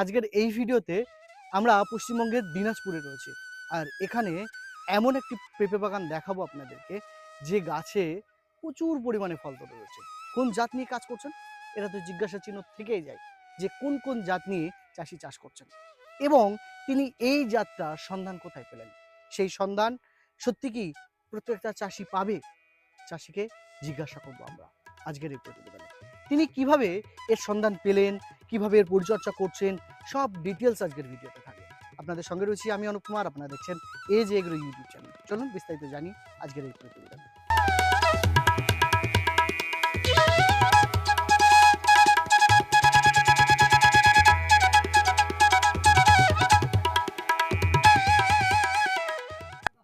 আজকের এই ভিডিওতে আমরা পশ্চিমবঙ্গের দিনাজপুরে রয়েছি। আর এখানে এমন একটি পেঁপে বাগান দেখাবো আপনাদেরকে, যে গাছে প্রচুর পরিমাণে ফল ধরে রয়েছে। কোন জাত নিয়ে কাজ করছেন? এটা তো জিজ্ঞাসা চিহ্ন থেকেই যায় যে কোন কোন জাত নিয়ে চাষি চাষ করছেন। এবং তিনি এই জাতটা সন্ধান কোথায় পেলেন? সেই সন্ধান সত্যি কি প্রত্যেকটা চাষি পাবে? চাষিকে জিজ্ঞাসা করব আমরা আজকের এই প্রতিবেদনে। তিনি কীভাবে এর সন্ধান পেলেন কীভাবে এর পরিচর্যা করছেন সব ডিটেলস আজকের ভিডিওতে থাকে আপনাদের সঙ্গে রয়েছি আমি অনুপ কুমার আপনারা দেখছেন এ যে এগ্রো ইউটিউব চ্যানেল চলুন বিস্তারিত জানি আজকের এই প্রতিবেদনে।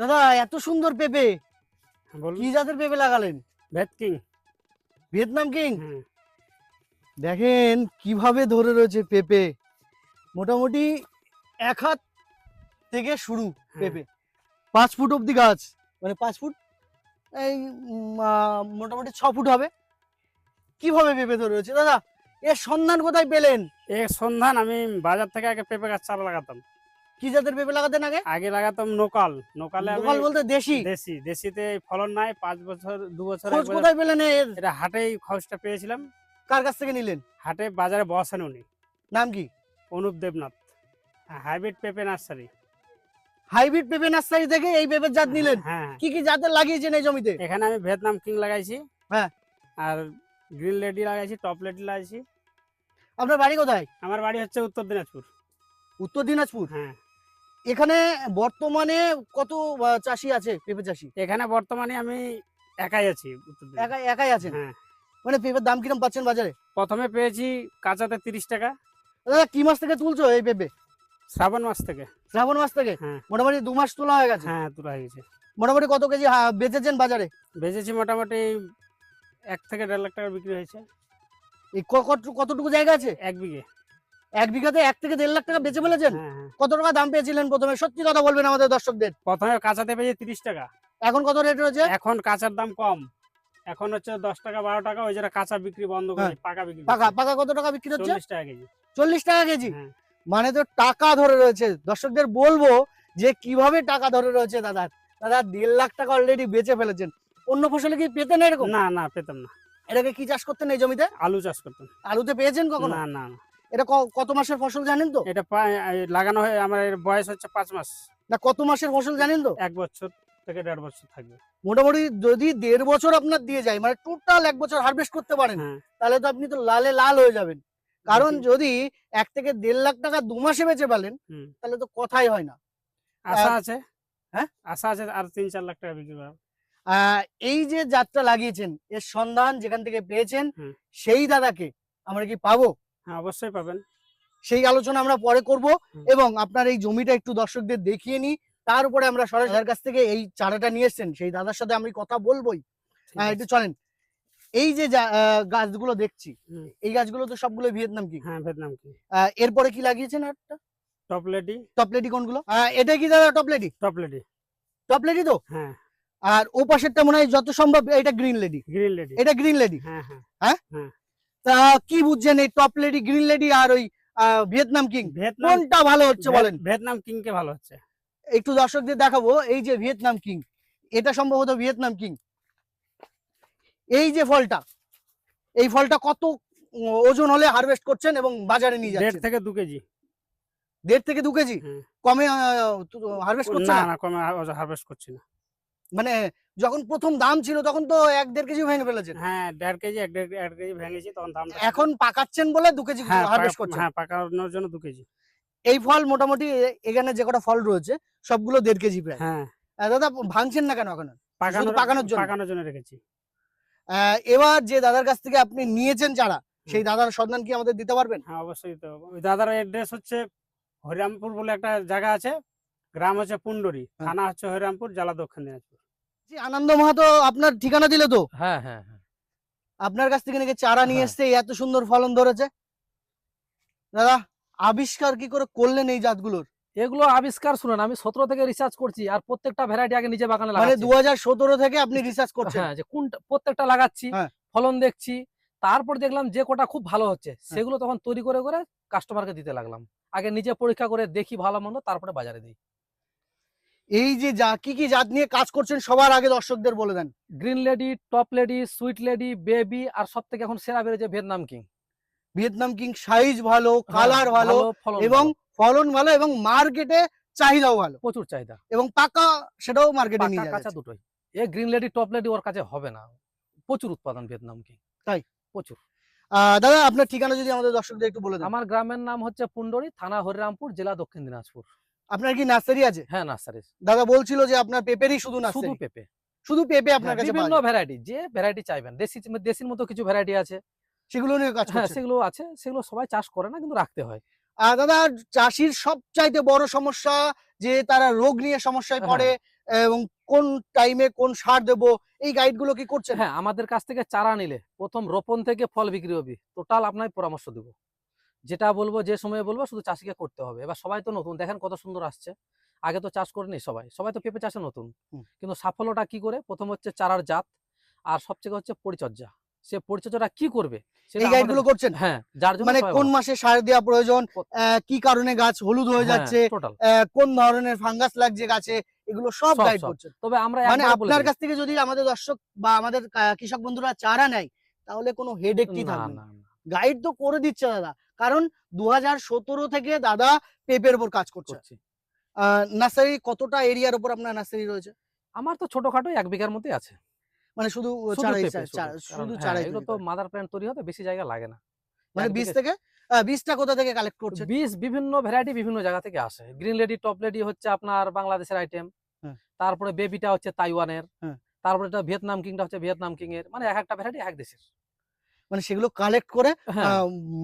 দাদা এত সুন্দর পেঁপে। কি জাতের পেঁপে লাগালেন? ভেদ কিং ভিয়েতনাম কিং? দেখেন কীভাবে ধরে রয়েছে পেঁপে। মোটামুটি এক হাত থেকে শুরু। পেঁপে। পাঁচ ফুট অব্দি গাছ। মানে পাঁচ ফুট? এই মোটামুটি ছ ফুট হবে। কীভাবে পেঁপে ধরে রয়েছে? দাদা এর সন্ধান কোথায় পেলেন? এর সন্ধান আমি বাজার থেকে আগে পেঁপে গাছ চারা লাগাতাম। কি জাতের পেঁপে লাগাতেন আগে? আগে লাগাতাম নোকাল। নোকালে লোকাল বলতে দেশি? দেশি। দেশিতে ফলন নাই। পাঁচ বছর দু বছর- কোথায় পেলেন এর? এটা হাটেই খরচটা পেয়েছিলাম। কার কাছ থেকে নিলেন? হাটে বাজারে বসেন উনি। নাম কি? অনুপ দেবনাথ। হাইব্রিড পেঁপে নার্সারি। হাইব্রিড পেঁপে নার্সারি থেকে এই পেঁপের জাত নিলেন? হ্যাঁ। কি কি জাতের লাগিয়েছেন এই জমিতে? এখানে আমি ভিয়েতনাম কিং লাগাইছি। হ্যাঁ। আর গ্রিন লেডি লাগাইছি টপ লেডি লাগাইছি। আপনার বাড়ি কোথায়? আমার বাড়ি হচ্ছে উত্তর দিনাজপুর। উত্তর দিনাজপুর? হ্যাঁ। এখানে বর্তমানে কত চাষি আছে পেঁপে চাষি? এখানে বর্তমানে আমি একাই আছি একাই একাই আছেন? হ্যাঁ। মানে পেঁপের দাম কিরম পাচ্ছেন বাজারে? প্রথমে পেয়েছি কাঁচাতে তিরিশ টাকা। দাদা কি মাস থেকে তুলছো এই পেঁপে? শ্রাবণ মাস থেকে। শ্রাবণ মাস থেকে? হ্যাঁ। মোটামুটি দু মাস তোলা হয়ে গেছে? হ্যাঁ তোলা হয়ে গেছে। মোটামুটি কত কেজি বেচেছেন বাজারে? বেচেছি মোটামুটি এক থেকে দেড় লাখ টাকা বিক্রি হয়েছে। এই কতটুকু জায়গা আছে? এক বিঘে। এক বিঘাতে এক থেকে দেড় লাখ টাকা বেঁচে ফেলেছেন? হ্যাঁ হ্যাঁ। কত টাকা দাম পেয়েছিলেন প্রথমে? সত্যি কথা বলবেন আমাদের দর্শকদের। প্রথমে কাঁচাতে পেয়েছি তিরিশ টাকা। এখন কত রেট রয়েছে? এখন কাঁচার দাম কম। এখন হচ্ছে দশ টাকা বারো টাকা ওই জন্য কাঁচা বিক্রি বন্ধ করে হ্যাঁ। পাকা বিক্রি পাকা পাকা কত টাকা বিক্রি হচ্ছে? চল্লিশ টাকা কেজি। চল্লিশ টাকা কেজি? হ্যাঁ। মানে তো টাকা ধরে রয়েছে। দর্শকদের বলব যে কীভাবে টাকা ধরে রয়েছে দাদার দাদা দেড় লাখ টাকা অলরেডি বেচে ফেলেছেন। অন্য ফসলে কি পেতেন এরকম? না না পেতাম না। এটাকে কি চাষ করতেন এই জমিতে? আলু চাষ করতাম। আলুতে পেয়েছেন কখনো? না না না। এটা কত মাসের ফসল জানেন তো? এটা লাগানো হয়ে আমার বয়স হচ্ছে পাঁচ মাস। না কত মাসের ফসল জানেন তো? এক বছর। থেকে দেড় বছর থাকবে। মোটামুটি যদি দেড় বছর আপনার দিয়ে যায় মানে টোটাল এক বছর হারভেস্ট করতে পারেন হ্যাঁ। তাহলে তো আপনি তো লালে লাল হয়ে যাবেন। কারণ যদি এক থেকে দেড় লাখ টাকা দু মাসে বেচে পেলেন তাহলে তো কথাই হয় না। আশা আছে? হ্যাঁ? আশা আছে আর তিন চার লাখ টাকা বিক্রি করা এই যে যাত্রা লাগিয়েছেন এর সন্ধান যেখান থেকে পেয়েছেন সেই দাদাকে আমরা কি পাবো? হ্যাঁ অবশ্যই পাবেন। সেই আলোচনা আমরা পরে করব এবং আপনার এই জমিটা একটু দর্শকদের দেখিয়ে নিই। তার উপরে আমরা সরাসরি দাদার কাছ থেকে এই চারাটা নিয়ে এসছেন সেই দাদার সাথে আমি কথা বলবোই। হ্যাঁ একটু চলেন। এই যে গাছগুলো দেখছি এই গাছগুলো তো সবগুলো ভিয়েতনাম কি? হ্যাঁ ভিয়েতনাম কি? এরপরে কি লাগিয়েছেন একটা টপ লেডি টপলেটি কোনগুলো? এটা কি দাদা টপলেটি? টপ লেডি টপলেটি তো? হ্যাঁ। আর ও পাশেরটা মনে হয় যত সম্ভব এটা গ্রিন লেডি। Green lady. এটা গ্রিন লেডি? হ্যাঁ হ্যাঁ। হ্যাঁ? তা কি বুঝছেন এই টপ লেডি গ্রিন লেডি আর ওই ভিয়েতনাম কিং? কোনটা ভালো হচ্ছে বলেন? ভিয়েতনাম কিং কে ভালো হচ্ছে? একটু দর্শকদের দেখাবো এই যে ভিয়েতনাম কিং এটা সম্ভবত ভিয়েতনাম কিং। এই যে ফলটা এই ফলটা কত ওজন হলে হারভেস্ট করছেন এবং বাজারে নিয়ে যাচ্ছেন? থেকে দু কেজি। দেড় থেকে দু কেজি? হ্যাঁ। কমে হারভেস্ট করছে না কমে হারভেস্ট করছি না। মানে যখন প্রথম দাম ছিল তখন তো এক দেড় কেজি ভেঙে ফেলেছেন। হ্যাঁ দেড় কেজি এক দেড় কেজি ভেঙেছি তখন দাম এখন পাকাচ্ছেন বলে দু কেজি হ্যাঁ হারভেস্ট পাকা- করছেন। হ্যাঁ পাকানোর জন্য দু কেজি। এই ফল মোটামুটি এখানে যে কটা ফল রয়েছে সবগুলো দেড় কেজি প্রায়। হ্যাঁ। দাদা ভাঙছেন না কেন এখন? পাকানোর জন্য? পাকানোর জন্য রেখেছি। আহ, এবার যে দাদার কাছ থেকে আপনি নিয়েছেন চারা সেই দাদার সন্ধান কি আমাদের দিতে পারবেন? হ্যাঁ অবশ্যই দিতে হবে ওই দাদার অ্যাড্রেস হচ্ছে হরিরামপুর বলে একটা জায়গা আছে গ্রাম হচ্ছে পুন্ডরি। থানা হচ্ছে হরিরামপুর জেলা দক্ষিণ দিনাজপুর। জি, আনন্দ মাহাতো আপনার ঠিকানা দিলে তো? হ্যাঁ হ্যাঁ হ্যাঁ। আপনার কাছ থেকে নাকি চারা নিয়ে হ্যাঁ। এসছে এত সুন্দর ফলন ধরেছে। দাদা আবিষ্কার কি করে করলেন এই জাতগুলোর? এগুলো আবিষ্কার শুনেন আমি সতেরো থেকে রিসার্চ করছি আর প্রত্যেকটা ভ্যারাইটি আগে নিজে বাগানে মানে দু হাজার সতেরো থেকে আপনি রিসার্চ করছেন? হ্যাঁ যে কোনটা প্রত্যেকটা লাগাচ্ছি হ্যাঁ। ফলন দেখছি তারপর দেখলাম যে কোটা খুব ভালো হচ্ছে হ্যাঁ। সেগুলো তখন তৈরি করে করে কাস্টমারকে দিতে লাগলাম। আগে নিজে পরীক্ষা করে দেখি ভালো মন্দ তারপরে বাজারে দিই। এই যে যা কি কি জাত নিয়ে কাজ করছেন সবার আগে দর্শকদের বলে দেন। Green lady top lady sweet lady baby আর সব থেকে এখন সেরা বেড়েছে Vietnam king Vietnam king size ভালো কালার হ্যাঁ, ভালো এবং ফলন ভালো এবং মার্কেটে চাহিদাও ভালো। প্রচুর চাহিদা। এবং পাকা সেটাও মার্কেটে নিয়ে কাঁচা যাচ্ছে। দুটোই। এ গ্রিন লেডি টপ লেডি ওর কাছে হবে না। প্রচুর উৎপাদন ভিয়েতনাম কিং। তাই? প্রচুর। দাদা আপনার ঠিকানা যদি আমাদের দর্শকদের একটু বলে দেন। আমার গ্রামের নাম হচ্ছে পুন্ডরি থানা হরিরামপুর জেলা দক্ষিণ দিনাজপুর। আপনার কি নার্সারি আছে? হ্যাঁ নার্সারি দাদা বলছিল যে আপনার পেঁপেরই শুধু না শুধু পেঁপে। শুধু পেঁপে আপনার হ্যাঁ, কাছে বিভিন্ন ভ্যারাইটি যে ভ্যারাইটি চাইবেন। দেশি দেশির মতো কিছু ভ্যারাইটি আছে। সেগুলো নিয়ে কাজ হ্যাঁ সেগুলো আছে সেগুলো সবাই চাষ করে না কিন্তু রাখতে হয়। আহ, দাদা চাষির সবচাইতে বড় সমস্যা যে তারা রোগ নিয়ে সমস্যায় হ্যাঁ। পড়ে এবং কোন টাইমে কোন সার দেব এই গাইডগুলো কি করছে হ্যাঁ আমাদের কাছ থেকে চারা নিলে প্রথম রোপণ থেকে ফল বিক্রি হবে টোটাল আপনার পরামর্শ দিব। যেটা বলব যে সময়ে বলব শুধু চাষিকে করতে হবে। এবার সবাই তো নতুন দেখেন কত সুন্দর আসছে। আগে তো চাষ করেনি সবাই সবাই তো পেঁপে চাষে নতুন। কিন্তু সাফল্যটা কি করে? প্রথম হচ্ছে চারার জাত আর সবচেয়ে হচ্ছে পরিচর্যা। সে পরিচর্যাটা কি করবে? এই গাইড আমাদের- গুলো করছেন? হ্যাঁ যার জন্য মানে কোন। মাসে সার দেওয়া প্রয়োজন? কি কারণে গাছ হলুদ হয়ে হ্যাঁ, যাচ্ছে? কোন ধরনের ফাঙ্গাস লাগছে গাছে? এগুলো সব গাইড করছেন। তবে আমরা মানে আপনার কাছ থেকে যদি আমাদের দর্শক বা আমাদের কৃষক বন্ধুরা চারা নেয় তাহলে কোনো হেডেকটি না, থাকবে না। গাইড তো করে দিচ্ছে দাদা। কারণ দু হাজার সতেরো থেকে দাদা পেপের উপর কাজ করছে। করছি। নার্সারি কতটা এরিয়ার উপর আপনার নার্সারি রয়েছে? আমার তো ছোটখাটো এক বিঘার মধ্যে আছে। মানে শুধু শুধু চারাই হ্যাঁ, চারাই এগুলো তো মাদার প্ল্যান্ট তৈরি হতে বেশি জায়গা লাগে না। মানে বীজ থেকে বীজটা কোথা থেকে কালেক্ট করছে? বীজ বিভিন্ন ভ্যারাইটি বিভিন্ন জায়গা থেকে আসে। গ্রিন লেডি টপ লেডি হচ্ছে আপনার বাংলাদেশের আইটেম হ্যাঁ। তারপরে বেবিটা হচ্ছে তাইওয়ানের হ্যাঁ। তারপরে এটা ভিয়েতনাম কিংটা হচ্ছে ভিয়েতনাম কিং এর মানে এক একটা ভ্যারাইটি এক দেশের। মানে সেগুলো কালেক্ট করে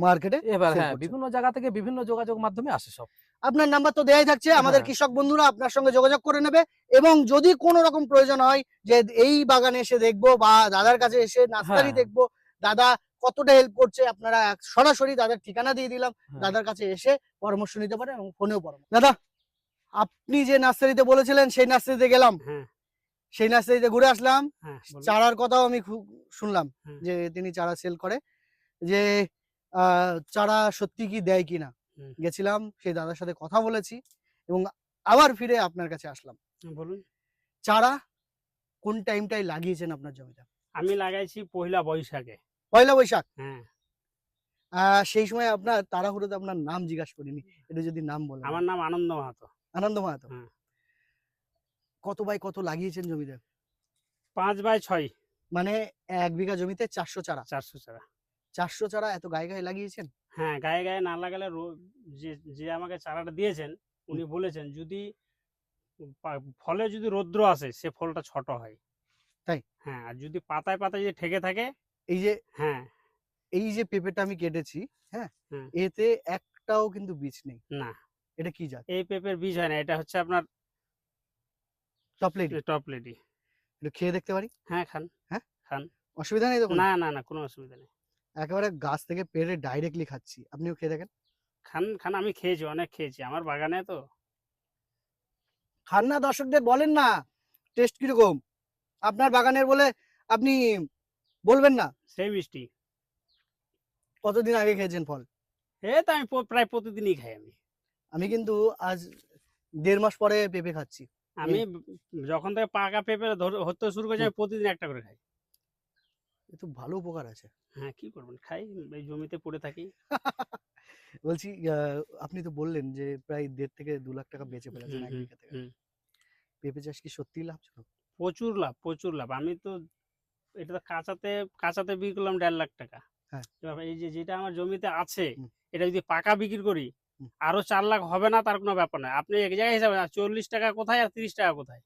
মার্কেটে এবার হ্যাঁ বিভিন্ন জায়গা থেকে বিভিন্ন যোগাযোগ মাধ্যমে আসে সব। আপনার নাম্বার তো দেয়াই থাকছে আমাদের হ্যাঁ। কৃষক বন্ধুরা আপনার সঙ্গে যোগাযোগ করে নেবে এবং যদি কোনো রকম প্রয়োজন হয় যে এই বাগানে এসে দেখব বা দাদার কাছে এসে নার্সারি হ্যাঁ। দেখব দাদা কতটা হেল্প করছে আপনারা সরাসরি দাদার ঠিকানা দিয়ে দিলাম হ্যাঁ। দাদার কাছে এসে পরামর্শ নিতে পারেন এবং ফোনেও পরামর্শ দাদা আপনি যে নার্সারিতে বলেছিলেন সেই নার্সারিতে গেলাম সেই নার্সারিতে ঘুরে আসলাম চারার কথাও আমি খুব শুনলাম যে তিনি চারা সেল করে যে আহ, চারা সত্যি কি দেয় কিনা। গেছিলাম সেই দাদার সাথে কথা বলেছি এবং আবার ফিরে আপনার কাছে আসলাম। বলুন। চারা কোন টাইমটাই লাগিয়েছেন আপনার জমিতে আমি লাগাইছি পহিলা বৈশাখে। পয়লা বৈশাখ? হ্যাঁ। সেই সময় আপনার তাড়াহুড়োতে আপনার নাম জিজ্ঞাসা করিনি এটা যদি নাম বলেন। আমার নাম আনন্দ মাহাতো। আনন্দ মাহাতো? হ্যাঁ। কত বাই কত লাগিয়েছেন জমিতে? পাঁচ বাই ছয়। মানে এক বিঘা জমিতে চারশো চারা। চারশো চারা। চারশো চারা এত গায়ে গায়ে লাগিয়েছেন? হ্যাঁ গায়ে গায়ে না লাগালে যে যে আমাকে চারাটা দিয়েছেন উনি বলেছেন যদি ফলে যদি রৌদ্র আসে সে ফলটা ছোট হয়। তাই? হ্যাঁ আর যদি পাতায় পাতায় যদি ঠেকে থাকে এই যে হ্যাঁ। এই যে পেঁপেটা আমি কেটেছি হ্যাঁ। এতে একটাও কিন্তু বীজ নেই। না। এটা কি জাত? এই পেঁপের বীজ হয় না এটা হচ্ছে আপনার চপলেট টপ লেডি। এটা খেয়ে দেখতে পারি? হ্যাঁ খান। হ্যাঁ? খান। অসুবিধা নেই তো না না না কোনো অসুবিধা নেই। একেবারে গাছ থেকে পেড়ে ডাইরেক্টলি খাচ্ছি। আপনিও খেয়ে দেখেন? খান খান আমি খেয়েছি অনেক খেয়েছি। আমার বাগানে তো। খান না দর্শকদের বলেন না টেস্ট কীরকম? আপনার বাগানের বলে আপনি বলবেন না? সেই মিষ্টি। কতদিন আগে খেয়েছেন ফল? এ তো আমি প্রায় প্রতিদিনই খাই আমি। আমি কিন্তু আজ দেড় মাস পরে পেঁপে খাচ্ছি। আমি যখন থেকে পাকা পেঁপে ধর- হতে শুরু করেছি আমি প্রতিদিন একটা করে খাই। এ তো ভালো উপকার আছে। হ্যাঁ কি করবেন? খাই এই জমিতে পড়ে থাকি। বলছি আপনি তো বললেন যে প্রায় দেড় থেকে দু লাখ টাকা বেঁচে ফেলেছেন এক বিঘা থেকে। পেঁপে চাষ কি সত্যি লাভজনক? প্রচুর লাভ প্রচুর লাভ। আমি তো এটা তো কাঁচাতে কাঁচাতে বিক্রি করলাম দেড় লাখ টাকা। হ্যাঁ। এই যে যেটা আমার জমিতে আছে এটা যদি পাকা বিক্রি করি আরও চার লাখ হবে না তার কোনো ব্যাপার নয়। আপনি এক জায়গায় হিসাবে চল্লিশ টাকা কোথায় আর তিরিশ টাকা কোথায়?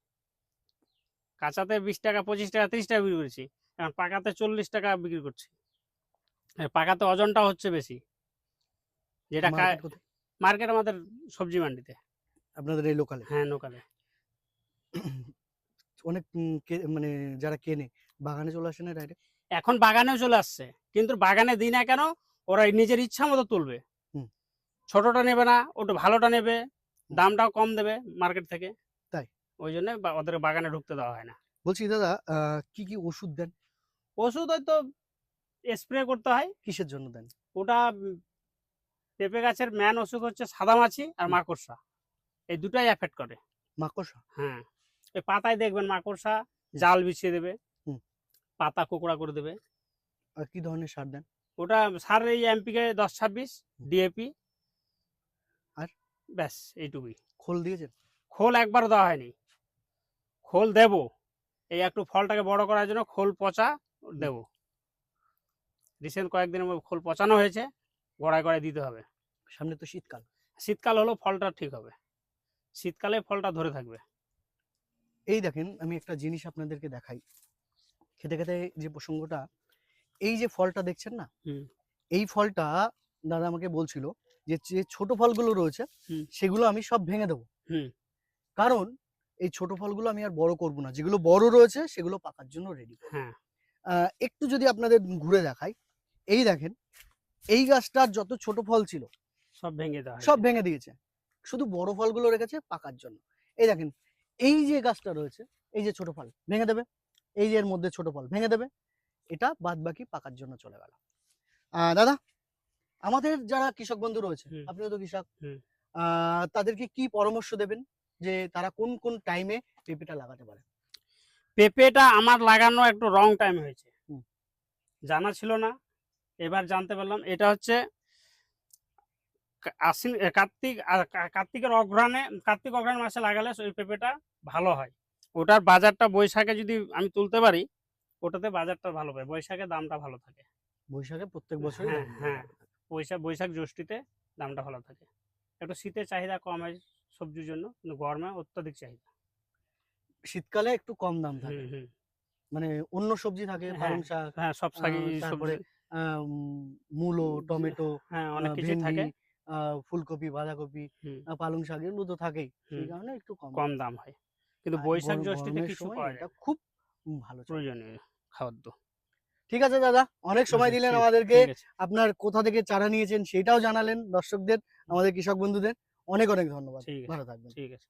কাঁচাতে বিশ টাকা পঁচিশ টাকা তিরিশ টাকা বিক্রি করছি। পাকাতে চল্লিশ টাকা বিক্রি করছি। পাকাতে ওজনটা হচ্ছে বেশি। যেটা মার্কেট আমাদের সবজি মান্ডিতে। আপনাদের এই লোকালে হ্যাঁ লোকালে অনেক মানে যারা কেনে বাগানে চলে আসে না ডাইরেক্ট এখন বাগানেও চলে আসছে কিন্তু বাগানে দিই না কেন ওরা নিজের ইচ্ছা মতো তুলবে। ছোটটা নেবে না ওটা ভালোটা নেবে দামটাও কম দেবে মার্কেট থেকে। তাই? ওই জন্য ওদের বাগানে ঢুকতে দেওয়া হয় না। বলছি দাদা কি কি ওষুধ দেন? ওষুধ হয়তো স্প্রে করতে হয়। কিসের জন্য দেন? ওটা পেঁপে গাছের ম্যান অসুখ হচ্ছে সাদা মাছি আর। মাকড়সা। এই দুটাই এফেক্ট করে। মাকড়সা? হ্যাঁ। এই পাতায় দেখবেন মাকড়সা জাল বিছিয়ে দেবে। পাতা কোকড়া করে দেবে। আর কি ধরনের সার দেন? ওটা সার এই এমপিকে দশ ছাব্বিশ ডিএপি আর? ব্যাস এইটুকুই। খোল দিয়েছেন? খোল একবারও দেওয়া হয়নি। খোল দেব। এই একটু ফলটাকে বড় করার জন্য খোল পচা দেব। রিসেন্ট কয়েকদিনের মধ্যে খোল পচানো হয়েছে গড়ায় গড়ায় দিতে হবে। সামনে তো শীতকাল। শীতকাল হলো ফলটা ঠিক হবে। শীতকালে ফলটা ধরে থাকবে। এই দেখেন আমি একটা জিনিস আপনাদেরকে দেখাই। খেতে খেতে যে প্রসঙ্গটা এই যে ফলটা দেখছেন না? এই ফলটা দাদা আমাকে বলছিল যে যে ছোট ফলগুলো রয়েছে সেগুলো আমি সব ভেঙে দেবো। কারণ এই ছোট ফলগুলো আমি আর বড় করব না। যেগুলো বড় রয়েছে সেগুলো পাকার জন্য রেডি হ্যাঁ। একটু যদি আপনাদের ঘুরে দেখাই এই দেখেন এই গাছটার যত ছোট ফল ছিল সব ভেঙে দেওয়া সব ভেঙে দিয়েছে। শুধু বড় ফলগুলো রেখেছে পাকার জন্য। এই দেখেন এই যে গাছটা রয়েছে এই যে ছোট ফল ভেঙে দেবে। এই যে এর মধ্যে ছোট ফল ভেঙে দেবে। এটা বাদ বাকি পাকার জন্য চলে গেল। আহ, দাদা আমাদের যারা কৃষক বন্ধু রয়েছে। আপনিও তো কৃষক আহ, তাদেরকে কি পরামর্শ দেবেন যে তারা কোন কোন টাইমে পেঁপেটা লাগাতে পারে? পেঁপেটা আমার লাগানো একটু রং টাইম হয়েছে। জানা ছিল না। এবার জানতে পারলাম এটা হচ্ছে আশ্বিন কার্তিক আর কার্তিকের অঘ্রাণে কার্তিক অঘ্রাণ মাসে লাগালে ওই পেঁপেটা ভালো হয়। ওটার বাজারটা বৈশাখে যদি আমি তুলতে পারি ওটাতে বাজারটা ভালো পাই বৈশাখে দামটা ভালো থাকে। বৈশাখে প্রত্যেক বছর হ্যাঁ, হ্যাঁ। বৈশাখ বৈশাখ জ্যৈষ্ঠীতে দামটা ভালো থাকে। একটু শীতের চাহিদা কম হয় সবজির জন্য কিন্তু গরমে অত্যাধিক চাহিদা। শীতকালে একটু কম দাম থাকে। মানে অন্য সবজি থাকে হ্যাঁ, পালং শাক হ্যাঁ সব শাকই তারপরে মূলো টমেটো হ্যাঁ অনেক কিছু থাকে। ফুলকপি বাঁধাকপি পালং শাক এগুলো তো থাকেই। সেই কারণে একটু কম কম দাম। হয়। কিন্তু বৈশাখ জ্যৈষ্ঠীতে কিছু পাওয়া যায় খুব ভালো। প্রয়োজনীয় খাদ্য। ঠিক আছে দাদা অনেক সময় দিলেন আমাদেরকে। আপনার কোথা থেকে চারা নিয়েছেন সেটাও জানালেন দর্শকদের আমাদের কৃষক বন্ধুদের। অনেক অনেক ধন্যবাদ। ভালো থাকবেন। ঠিক আছে।